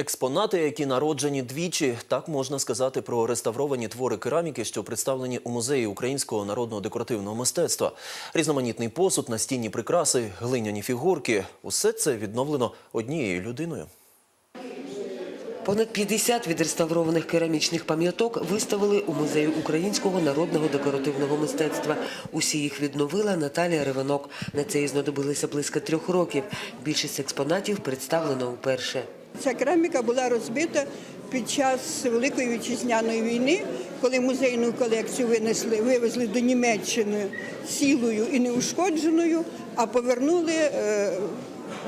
Експонати, які народжені двічі, так можна сказати про реставровані твори кераміки, що представлені у музеї українського народного декоративного мистецтва. Різноманітний посуд, настінні прикраси, глиняні фігурки – усе це відновлено однією людиною. Понад 50 відреставрованих керамічних пам'яток виставили у музеї українського народного декоративного мистецтва. Усі їх відновила Наталія Ревенок. На це їй знадобилося близько трьох років. Більшість експонатів представлено вперше. Ця кераміка була розбита під час Великої вітчизняної війни, коли музейну колекцію винесли, вивезли до Німеччини цілою і неушкодженою, а повернули е,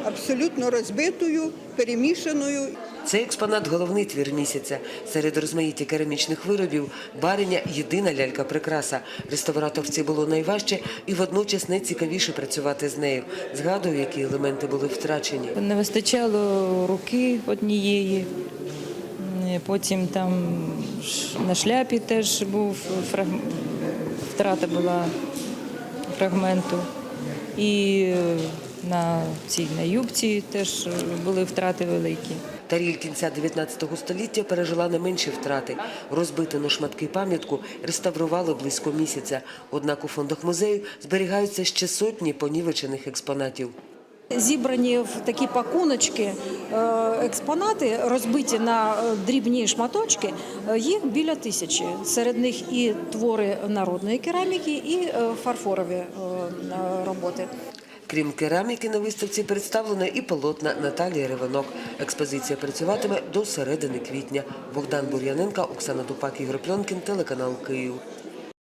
абсолютно розбитою, перемішаною. Цей експонат – головний твір місяця. Серед розмаїття керамічних виробів бариня – єдина лялька-прикраса. Реставраторці було найважче і водночас найцікавіше працювати з нею. Згадую, які елементи були втрачені. Не вистачало руки однієї. Потім там на шляпі теж був фраг- втрата була фрагменту. І на цій на юбці теж е, були втрати великі. Таріль кінця 19 століття пережила не менші втрати. Розбити на шматки пам'ятку реставрували близько місяця. Однак у фондах музею зберігаються ще сотні понівечених експонатів. Зібрані в такі пакуночки е, експонати, розбиті на е, дрібні шматочки, їх біля тисячі. Серед них і твори народної кераміки, і фарфорові роботи. Крім кераміки, на виставці представлено і полотна Наталії Ревенок. Експозиція працюватиме до середини квітня. Богдан Бур'яненка, Оксана Дупак, Ігор Пльонкін, телеканал Київ.